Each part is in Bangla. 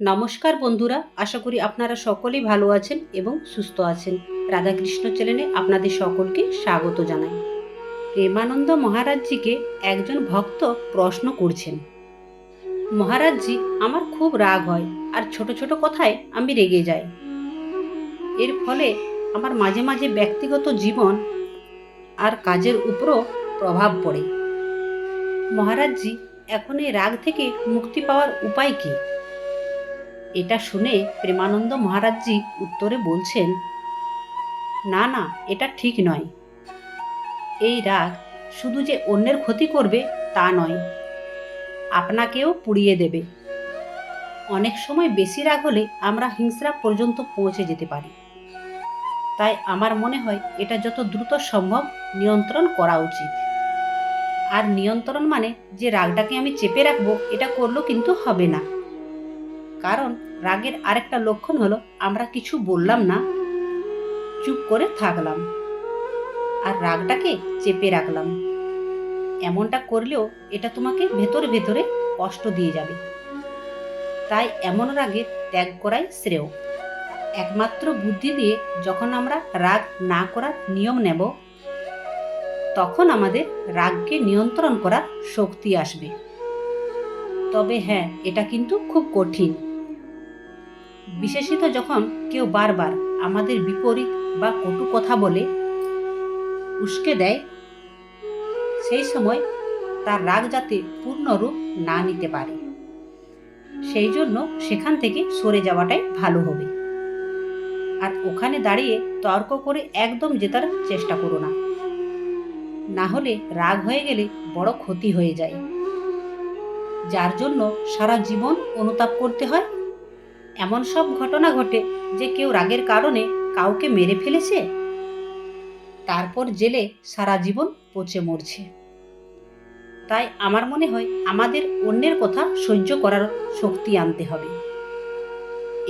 নমস্কার বন্ধুরা, আশা করি আপনারা সকলেই ভালো আছেন এবং সুস্থ আছেন। রাধাকৃষ্ণ চ্যানেলে আপনাদের সকলকে স্বাগত জানাই। প্রেমানন্দ মহারাজজিকে একজন ভক্ত প্রশ্ন করছেন, মহারাজজি, আমার খুব রাগ হয় আর ছোট ছোট কথায় আমি রেগে যাই। এর ফলে আমার মাঝে মাঝে ব্যক্তিগত জীবন আর কাজের উপরও প্রভাব পড়ে। মহারাজজি, এখন এই রাগ থেকে মুক্তি পাওয়ার উপায় কী? এটা শুনে প্রেমানন্দ মহারাজজি উত্তরে বলছেন, না না, এটা ঠিক নয়। এই রাগ শুধু যে অন্যের ক্ষতি করবে তা নয়, আপনাকেও পুড়িয়ে দেবে। অনেক সময় বেশি রাগ হলে আমরা হিংসা পর্যন্ত পৌঁছে যেতে পারি। তাই আমার মনে হয় এটা যত দ্রুত সম্ভব নিয়ন্ত্রণ করা উচিত। আর নিয়ন্ত্রণ মানে যে রাগটাকে আমি চেপে রাখব, এটা করলেও কিন্তু হবে না। কারণ রাগের আরেকটা লক্ষণ হলো আমরা কিছু বললাম না, চুপ করে থাকলাম আর রাগটাকে চেপে রাখলাম। এমনটা করলেও এটা তোমাকে ভেতরে ভেতরে কষ্ট দিয়ে যাবে। তাই এমন রাগে ত্যাগ করাই শ্রেয়। একমাত্র বুদ্ধি দিয়ে যখন আমরা রাগ না করার নিয়ম নেব, তখন আমাদের রাগকে নিয়ন্ত্রণ করার শক্তি আসবে। তবে হ্যাঁ এটা কিন্তু খুব কঠিন। বিশেষত যখন কেউ বারবার আমাদের বিপরীত বা কটু কথা বলে, উস্কে দেয়, সেই সময় তার রাগ যাতে পূর্ণরূপ না নিতে পারে। সেই জন্য সেখান থেকে সরে যাওয়াটাই ভালো হবে। আর ওখানে দাঁড়িয়ে তর্ক করে একদম জেতার চেষ্টা করো না। না হলে রাগ হয়ে গেলে বড় ক্ষতি হয়ে যায়। যার জন্য সারা জীবন অনুতাপ করতে হয় এমন সব ঘটনা ঘটে যে কেউ রাগের কারণে কাউকে মেরে ফেলেছে? তারপর জেলে সারা জীবন পচে মরছে। তাই আমার মনে হয় আমাদের অন্যের কথা সহ্য করার শক্তি আনতে হবে।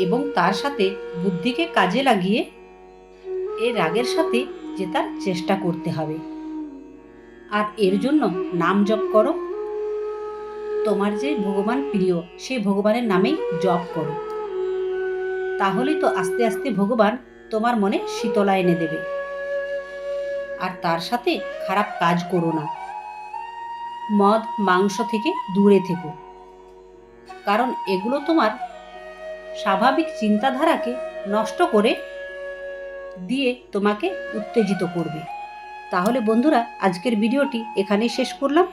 এবং তার সাথে বুদ্ধিকে কাজে লাগিয়ে এই রাগের সাথে জেতার চেষ্টা করতে হবে। আর এর জন্য নাম জপ করো। তোমার যে ভগবান প্রিয় সেই ভগবানের নামেই জপ করো। তাহলেই তো আস্তে আস্তে ভগবান তোমার মনে শীতলা এনে দেবে। আর তার সাথে খারাপ কাজ করো না। মদ, মাংস থেকে দূরে থেকো। কারণ এগুলো তোমার স্বাভাবিক চিন্তাধারাকে নষ্ট করে দিয়ে তোমাকে উত্তেজিত করবে। তাহলে বন্ধুরা, আজকের ভিডিওটি এখানেই শেষ করলাম।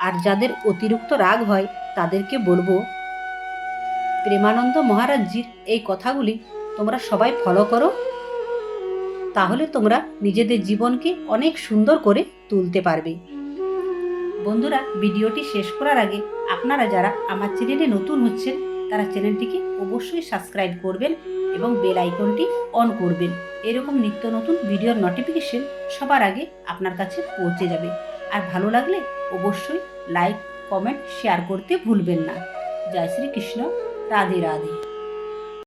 আর যাদের অতিরিক্ত রাগ হয়, তাদেরকে বলব প্রেমানন্দ মহারাজজির এই কথাগুলি তোমরা সবাই ফলো করো। তাহলে তোমরা নিজেদের জীবনকে অনেক সুন্দর করে তুলতে পারবে। বন্ধুরা, ভিডিওটি শেষ করার আগে আপনারা যারা আমার চ্যানেলে নতুন হচ্ছেন, তারা চ্যানেলটিকে অবশ্যই সাবস্ক্রাইব করবেন এবং বেল আইকনটি অন করবেন। এরকম নিত্য নতুন ভিডিওর নোটিফিকেশন সবার আগে আপনার কাছে পৌঁছে যাবে। আর ভালো লাগলে অবশ্যই লাইক কমেন্ট শেয়ার করতে ভুলবেন না। জয় শ্রীকৃষ্ণ राधे राधे।